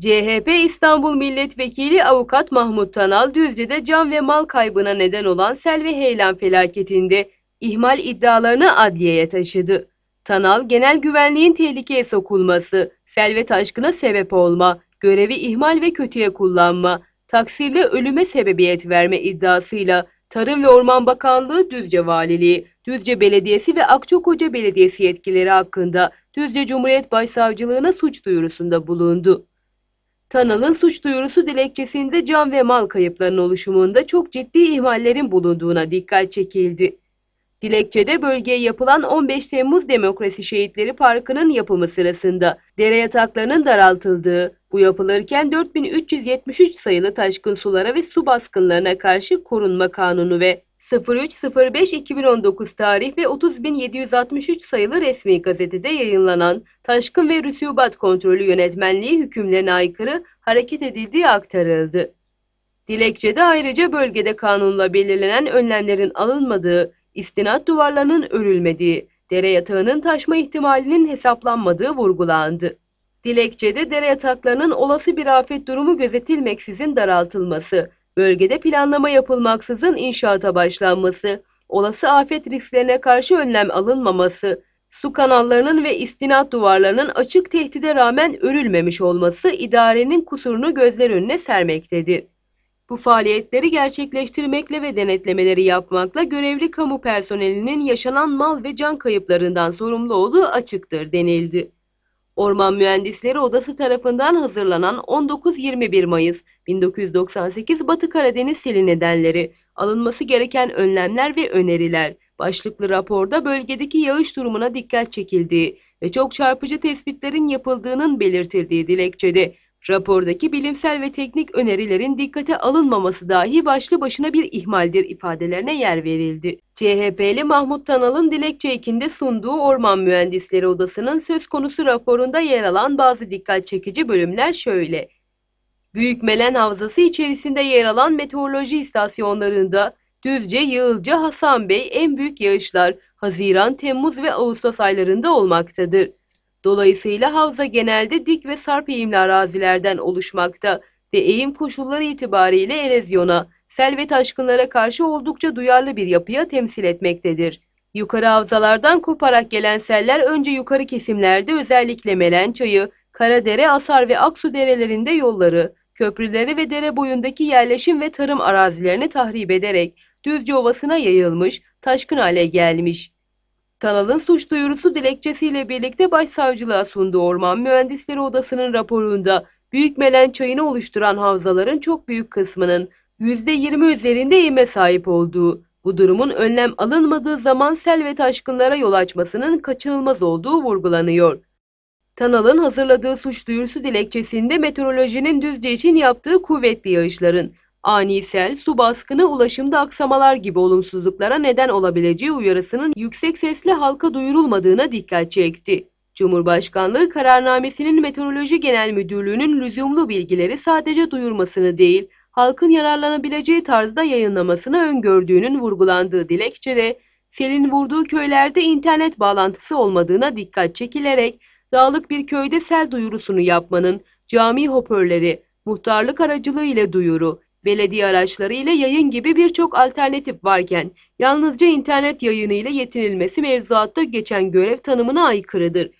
CHP İstanbul Milletvekili Avukat Mahmut Tanal Düzce'de can ve mal kaybına neden olan sel ve heyelan felaketinde ihmal iddialarını adliyeye taşıdı. Tanal, genel güvenliğin tehlikeye sokulması, sel ve taşkına sebep olma, görevi ihmal ve kötüye kullanma, taksirle ölüme sebebiyet verme iddiasıyla Tarım ve Orman Bakanlığı Düzce Valiliği, Düzce Belediyesi ve Akçakoca Belediyesi yetkileri hakkında Düzce Cumhuriyet Başsavcılığına suç duyurusunda bulundu. Tanal'ın suç duyurusu dilekçesinde can ve mal kayıplarının oluşumunda çok ciddi ihmallerin bulunduğuna dikkat çekildi. Dilekçede bölgeye yapılan 15 Temmuz Demokrasi Şehitleri Parkı'nın yapımı sırasında dere yataklarının daraltıldığı, bu yapılırken 4373 sayılı taşkın sulara ve su baskınlarına karşı korunma kanunu ve 03.05.2019 tarih ve 30.763 sayılı resmi gazetede yayınlanan Taşkın ve Rüsubat Kontrolü Yönetmenliği hükümlerine aykırı hareket edildiği aktarıldı. Dilekçede ayrıca bölgede kanunla belirlenen önlemlerin alınmadığı, istinat duvarlarının örülmediği, dere yatağının taşma ihtimalinin hesaplanmadığı vurgulandı. Dilekçede dere yataklarının olası bir afet durumu gözetilmeksizin daraltılması, bölgede planlama yapılmaksızın inşaata başlanması, olası afet risklerine karşı önlem alınmaması, su kanallarının ve istinat duvarlarının açık tehdide rağmen örülmemiş olması idarenin kusurunu gözler önüne sermektedir. Bu faaliyetleri gerçekleştirmekle ve denetlemeleri yapmakla görevli kamu personelinin yaşanan mal ve can kayıplarından sorumlu olduğu açıktır denildi. Orman Mühendisleri Odası tarafından hazırlanan 19-21 Mayıs 1998 Batı Karadeniz seli nedenleri, alınması gereken önlemler ve öneriler. Başlıklı raporda bölgedeki yağış durumuna dikkat çekildiği ve çok çarpıcı tespitlerin yapıldığının belirtildiği dilekçede rapordaki bilimsel ve teknik önerilerin dikkate alınmaması dahi başlı başına bir ihmaldir ifadelerine yer verildi. CHP'li Mahmut Tanal'ın dilekçe ekinde sunduğu Orman Mühendisleri Odası'nın söz konusu raporunda yer alan bazı dikkat çekici bölümler şöyle. Büyükmelen Havzası içerisinde yer alan meteoroloji istasyonlarında Düzce, Yığılca, Hasan Bey en büyük yağışlar Haziran, Temmuz ve Ağustos aylarında olmaktadır. Dolayısıyla havza genelde dik ve sarp eğimli arazilerden oluşmakta ve eğim koşulları itibariyle erozyona, sel ve taşkınlara karşı oldukça duyarlı bir yapıya temsil etmektedir. Yukarı havzalardan koparak gelen seller önce yukarı kesimlerde özellikle Melençayı, Karadere, Asar ve Aksu derelerinde yolları, köprüleri ve dere boyundaki yerleşim ve tarım arazilerini tahrip ederek Düzce Ovası'na yayılmış, taşkın hale gelmiş. Tanal'ın suç duyurusu dilekçesiyle birlikte başsavcılığa sunduğu Orman Mühendisleri Odası'nın raporunda Büyükmelen çayını oluşturan havzaların çok büyük kısmının %20 üzerinde eğime sahip olduğu, bu durumun önlem alınmadığı zaman sel ve taşkınlara yol açmasının kaçınılmaz olduğu vurgulanıyor. Tanal'ın hazırladığı suç duyurusu dilekçesinde meteorolojinin Düzce için yaptığı kuvvetli yağışların, ani sel, su baskını, ulaşımda aksamalar gibi olumsuzluklara neden olabileceği uyarısının yüksek sesle halka duyurulmadığına dikkat çekti. Cumhurbaşkanlığı kararnamesinin Meteoroloji Genel Müdürlüğü'nün lüzumlu bilgileri sadece duyurmasını değil, halkın yararlanabileceği tarzda yayınlamasını öngördüğünün vurgulandığı dilekçede, selin vurduğu köylerde internet bağlantısı olmadığına dikkat çekilerek, dağlık bir köyde sel duyurusunu yapmanın, cami hoparlörleri, muhtarlık aracılığı ile duyuru, belediye araçları ile yayın gibi birçok alternatif varken, yalnızca internet yayını ile yetinilmesi mevzuatta geçen görev tanımına aykırıdır.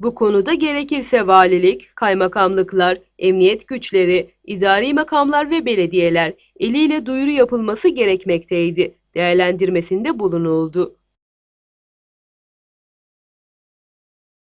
Bu konuda gerekirse valilik, kaymakamlıklar, emniyet güçleri, idari makamlar ve belediyeler eliyle duyuru yapılması gerekmekteydi. Değerlendirmesinde bulunuldu.